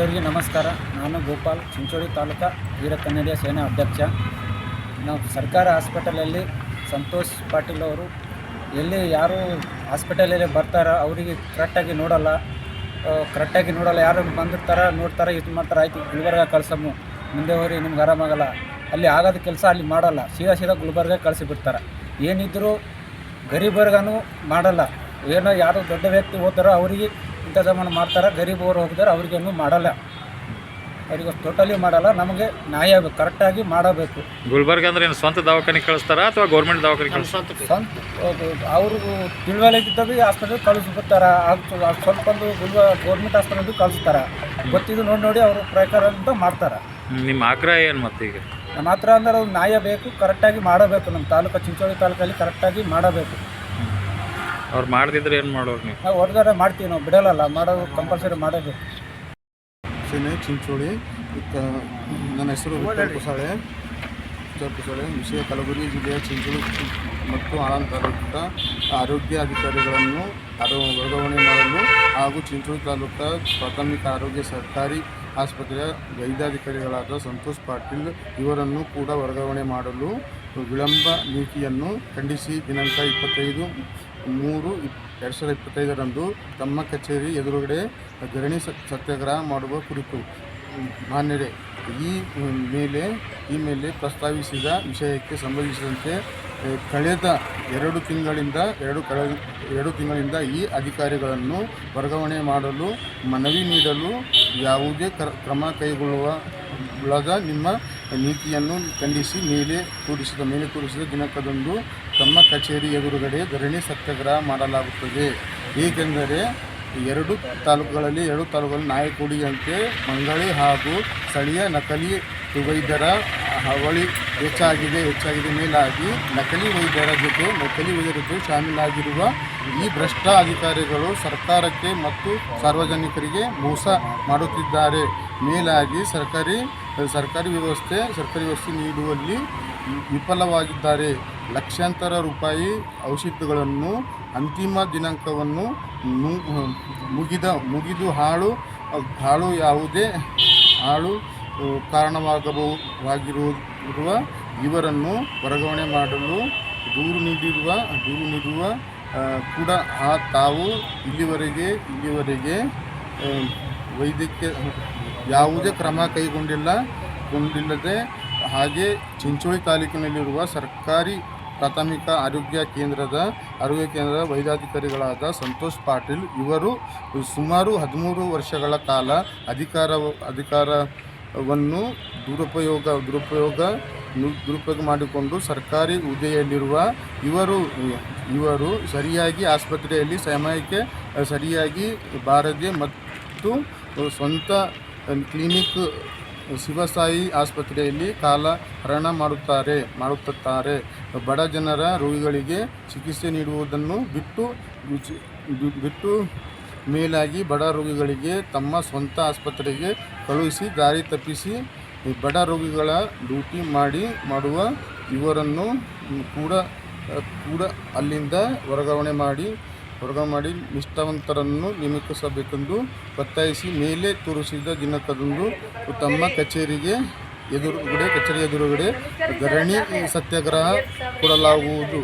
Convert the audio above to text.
ಎಲ್ಲರಿಗೂ ನಮಸ್ಕಾರ. ನಾನು ಗೋಪಾಲ್, ಚಿಂಚೋಳಿ ತಾಲೂಕಾ ವೀರ ಕನ್ನಡಿಯ ಸೇನಾ ಅಧ್ಯಕ್ಷ. ನಾವು ಸರ್ಕಾರ ಹಾಸ್ಪಿಟಲಲ್ಲಿ ಸಂತೋಷ್ ಪಾಟೀಲ್ ಅವರು, ಎಲ್ಲಿ ಯಾರು ಹಾಸ್ಪಿಟಲಲ್ಲಿ ಬರ್ತಾರೋ ಅವರಿಗೆ ಕರೆಕ್ಟಾಗಿ ನೋಡಲ್ಲ. ಕರೆಕ್ಟಾಗಿ ನೋಡಲ್ಲ, ಯಾರು ಬಂದಿರ್ತಾರ ನೋಡ್ತಾರೆ, ಇದು ಮಾಡ್ತಾರೆ, ಆಯಿತು, ಗುಲ್ಬರ್ಗ ಕಳ್ಸಮ್ಮು ಮುಂದೆ ಹೋಗಿ ನಿಮ್ಗೆ ಆರಾಮಾಗಲ್ಲ. ಅಲ್ಲಿ ಆಗೋದ ಕೆಲಸ ಅಲ್ಲಿ ಮಾಡಲ್ಲ. ಸೀದಾ ಸೀದಾ ಗುಲ್ಬರ್ಗ ಕಳಿಸಿಬಿಡ್ತಾರೆ ಏನಿದ್ದರೂ ಗರೀಬರ್ಗನೂ ಮಾಡಲ್ಲ. ಏನೋ ಯಾರು ದೊಡ್ಡ ವ್ಯಕ್ತಿ ಹೋಗ್ತಾರೋ ಅವರಿಗೆ ಇಂಥ ಜಮಾನ ಮಾಡ್ತಾರೆ ಗರೀಬರು ಹೋಗಿದ್ದಾರೆ ಅವ್ರಿಗೇನು ಮಾಡಲ್ಲ. ಅವರಿಗೆ ಟೋಟಲಿ ಮಾಡಲ್ಲ ನಮಗೆ ನ್ಯಾಯ ಕರೆಕ್ಟಾಗಿ ಮಾಡಬೇಕು. ಗುಲ್ಬರ್ಗ ಅಂದ್ರೆ ಏನು ಸ್ವಂತ ದವಾಖಾನೆ ಕಳಿಸ್ತಾರ ಅಥವಾ ಗೌರ್ಮೆಂಟ್ ದವಾಖಾನೆ ಕಳಿಸ್ತಾರ? ಸ್ವಂತ ಅವರು ತಿಳುವಳಿಕಿದ್ದಾಗ ಆಸ್ಪತ್ರೆಗೆ ಕಳಿಸ್ಬಿಡ್ತಾರೆ? ಸ್ವಲ್ಪ ಒಂದು ಗುಲ್ಬ ಗೌರ್ಮೆಂಟ್ ಆಸ್ಪತ್ರೆಗೂ ಕಳಿಸ್ತಾರ? ಗೊತ್ತಿದ್ದು ನೋಡಿ ನೋಡಿ ಅವರು ಪ್ರಕಾರ ಅಂತ ಮಾಡ್ತಾರೆ? ನಿಮ್ಮ ಆಗ್ರಹ ಏನು ಮತ್ತೆ ಈಗ? ನಮ್ಮ ಹತ್ರ ಅಂದ್ರೆ ಅವ್ರು ನ್ಯಾಯ ಬೇಕು ಕರೆಕ್ಟಾಗಿ ಮಾಡಬೇಕು. ನಮ್ಮ ತಾಲೂಕು ಚಿಂಚೋಳಿ ತಾಲೂಕಲ್ಲಿ ಕರೆಕ್ಟಾಗಿ ಮಾಡಬೇಕು. ಅವ್ರು ಮಾಡದಿದ್ರೆ ಏನು ಮಾಡೋರು ನೀವು? ನಾವು ಹೊರಗಡೆ ಮಾಡ್ತೀವಿ ನಾವು ಬಿಡಲ್ಲ ಮಾಡೋದು ಕಂಪಲ್ಸರಿ ಮಾಡಬೇಕು ಸೇನೆ ಚಿಂಚೋಳಿ ನನ್ನ ಹೆಸರು ವಿಠಲ್ ಕುಸಾಳೆ. ವಿಠಲ್ ಕುಸಾಳೆ ವಿಷಯ ಕಲಬುರಗಿ ಜಿಲ್ಲೆಯ ಚಿಂಚೋಳಿ ಮತ್ತು ಆಳಂದ ತಾಲೂಕಿನ ಆರೋಗ್ಯ ಅಧಿಕಾರಿಗಳನ್ನು ಅದು ವರ್ಗಾವಣೆ ಮಾಡಲು ಹಾಗೂ ಚಿಂಚೋಳಿ ತಾಲೂಕ ಪ್ರಾಥಮಿಕ ಆರೋಗ್ಯ ಸರ್ಕಾರಿ ಆಸ್ಪತ್ರೆಯ ವೈದ್ಯಾಧಿಕಾರಿಗಳಾದ ಸಂತೋಷ್ ಪಾಟೀಲ್ ಇವರನ್ನು ಕೂಡ ವರ್ಗಾವಣೆ ಮಾಡಲು ವಿಳಂಬ ನೀತಿಯನ್ನು ಖಂಡಿಸಿ ದಿನಾಂಕ ಇಪ್ಪತ್ತೈದು ಮೂರು ಎರಡು ಸಾವಿರದ ಇಪ್ಪತ್ತೈದರಂದು ತಮ್ಮ ಕಚೇರಿ ಎದುರುಗಡೆ ಧರಣಿ ಸತ್- ಸತ್ಯಾಗ್ರಹ ಮಾಡುವ ಕುರಿತು ಮಾನ್ಯರೇ, ಈ ಮೇಲೆ ಈ ಮೇಲೆ ಪ್ರಸ್ತಾವಿಸಿದ ವಿಷಯಕ್ಕೆ ಸಂಬಂಧಿಸಿದಂತೆ ಕಳೆದ ಎರಡು ತಿಂಗಳಿಂದ, ಎರಡು ಕಳೆ, ಎರಡು ತಿಂಗಳಿಂದ ಈ ಅಧಿಕಾರಿಗಳನ್ನು ವರ್ಗಾವಣೆ ಮಾಡಲು, ಮನವಿ ನೀಡಲು ಯಾವುದೇ ಕ್ರ- ಕ್ರಮ ಕೈಗೊಳ್ಳುವ ನಿಮ್ಮ ನೀತಿಯನ್ನು ಖಂಡಿಸಿ ಮೇಲೆ ತೋರಿಸಿದ ಮೇಲೆ ತೋರಿಸಿದ ದಿನಾಂಕದಂದು ತಮ್ಮ ಕಚೇರಿ ಎದುರುಗಡೆ ಧರಣಿ ಸತ್ಯಾಗ್ರಹ ಮಾಡಲಾಗುತ್ತದೆ. ಏಕೆಂದರೆ ಎರಡು ತಾಲೂಕುಗಳಲ್ಲಿ ಎರಡು ತಾಲೂಕುಗಳಲ್ಲಿ ನಾಯಕುಡಿಯಂತೆ ಮಂಗಳಿ ಹಾಗೂ ಸ್ಥಳೀಯ ನಕಲಿ ವೈದ್ಯರ ಹಾವಳಿ ಹೆಚ್ಚಾಗಿದೆ. ಹೆಚ್ಚಾಗಿದೆ. ಮೇಲಾಗಿ ನಕಲಿ ವೈದ್ಯರ ಜೊತೆ ನಕಲಿ ವೈದ್ಯರ ಜೊತೆ ಶಾಮೀಲಾಗಿರುವ ಈ ಭ್ರಷ್ಟ ಅಧಿಕಾರಿಗಳು ಸರ್ಕಾರಕ್ಕೆ ಮತ್ತು ಸಾರ್ವಜನಿಕರಿಗೆ ಮೋಸ ಮಾಡುತ್ತಿದ್ದಾರೆ. ಮೇಲಾಗಿ ಸರ್ಕಾರಿ ಸರ್ಕಾರಿ ವ್ಯವಸ್ಥೆ ಸರ್ಕಾರಿ ವ್ಯವಸ್ಥೆ ನೀಡುವಲ್ಲಿ ವಿಫಲವಾಗಿದ್ದಾರೆ. ಲಕ್ಷಾಂತರ ರೂಪಾಯಿ ಔಷಧಿಗಳನ್ನು ಅಂತಿಮ ದಿನಾಂಕವನ್ನು ಮುಗಿದ, ಮುಗಿದು ಹಾಳು ಹಾಳು ಯಾವುದೇ ಹಾಳು ಕಾರಣವಾಗಬಹುದಾಗಿರುವ ಇವರನ್ನು ವರ್ಗಾವಣೆ ಮಾಡಲು ದೂರು ನೀಡಿರುವ, ದೂರು ನೀಡುವ ಕೂಡ ಆ ತಾವು ಇಲ್ಲಿವರೆಗೆ ಇಲ್ಲಿವರೆಗೆ ವೈದ್ಯಕೀಯ ಯಾವುದೇ ಕ್ರಮ ಕೈಗೊಂಡಿಲ್ಲ, ಕೊಂಡಿಲ್ಲದೆ ಹಾಗೆ ಚಿಂಚೋಳಿ ತಾಲೂಕಿನಲ್ಲಿರುವ ಸರ್ಕಾರಿ ಪ್ರಾಥಮಿಕ ಆರೋಗ್ಯ ಕೇಂದ್ರದ ಆರೋಗ್ಯ ಕೇಂದ್ರದ ವೈದ್ಯಾಧಿಕಾರಿಗಳಾದ ಸಂತೋಷ್ ಪಾಟೀಲ್ ಇವರು ಸುಮಾರು ಹದಿಮೂರು ವರ್ಷಗಳ ಕಾಲ ಅಧಿಕಾರ, ಅಧಿಕಾರವನ್ನು ದುರುಪಯೋಗ ದುರುಪಯೋಗ ದುರುಪಯೋಗ ಮಾಡಿಕೊಂಡು ಸರ್ಕಾರಿ ಹುದ್ದೆಯಲ್ಲಿರುವ ಇವರು ಇವರು ಸರಿಯಾಗಿ ಆಸ್ಪತ್ರೆಯಲ್ಲಿ ಸಮಯಕ್ಕೆ, ಸರಿಯಾಗಿ ಬಾರದೆ ಮತ್ತು ಸ್ವಂತ ಕ್ಲಿನಿಕ್ ಶಿವಸಾಯಿ ಆಸ್ಪತ್ರೆಯಲ್ಲಿ ಕಾಲ ಹರಣ ಮಾಡುತ್ತಾರೆ ಮಾಡುತ್ತಾರೆ. ಬಡ ಜನರ ರೋಗಿಗಳಿಗೆ ಚಿಕಿತ್ಸೆ ನೀಡುವುದನ್ನು ಬಿಟ್ಟು ಬಿಟ್ಟು ಮೇಲಾಗಿ ಬಡ ರೋಗಿಗಳಿಗೆ ತಮ್ಮ ಸ್ವಂತ ಆಸ್ಪತ್ರೆಗೆ ಕಳುಹಿಸಿ, ದಾರಿ ತಪ್ಪಿಸಿ, ಬಡ ರೋಗಿಗಳ ಡ್ಯೂಟಿ ಮಾಡಿ ಮಾಡುವ ಇವರನ್ನು ಕೂಡ ಕೂಡ ಅಲ್ಲಿಂದ ವರ್ಗಾವಣೆ ಮಾಡಿ ವರ್ಗಾವಣೆ ಮಾಡಿ ನಿಷ್ಠಾವಂತರನ್ನು ನೇಮಿಸಬೇಕೆಂದು ಒತ್ತಾಯಿಸಿ ಮೇಲೆ ತೋರಿಸಿದ ದಿನಕ್ಕದಂದು ತಮ್ಮ ಕಚೇರಿಗೆ ಎದುರುಗಡೆ ಕಚೇರಿ ಎದುರುಗಡೆ ಧರಣಿ ಸತ್ಯಾಗ್ರಹ ಕೊಡಲಾಗುವುದು.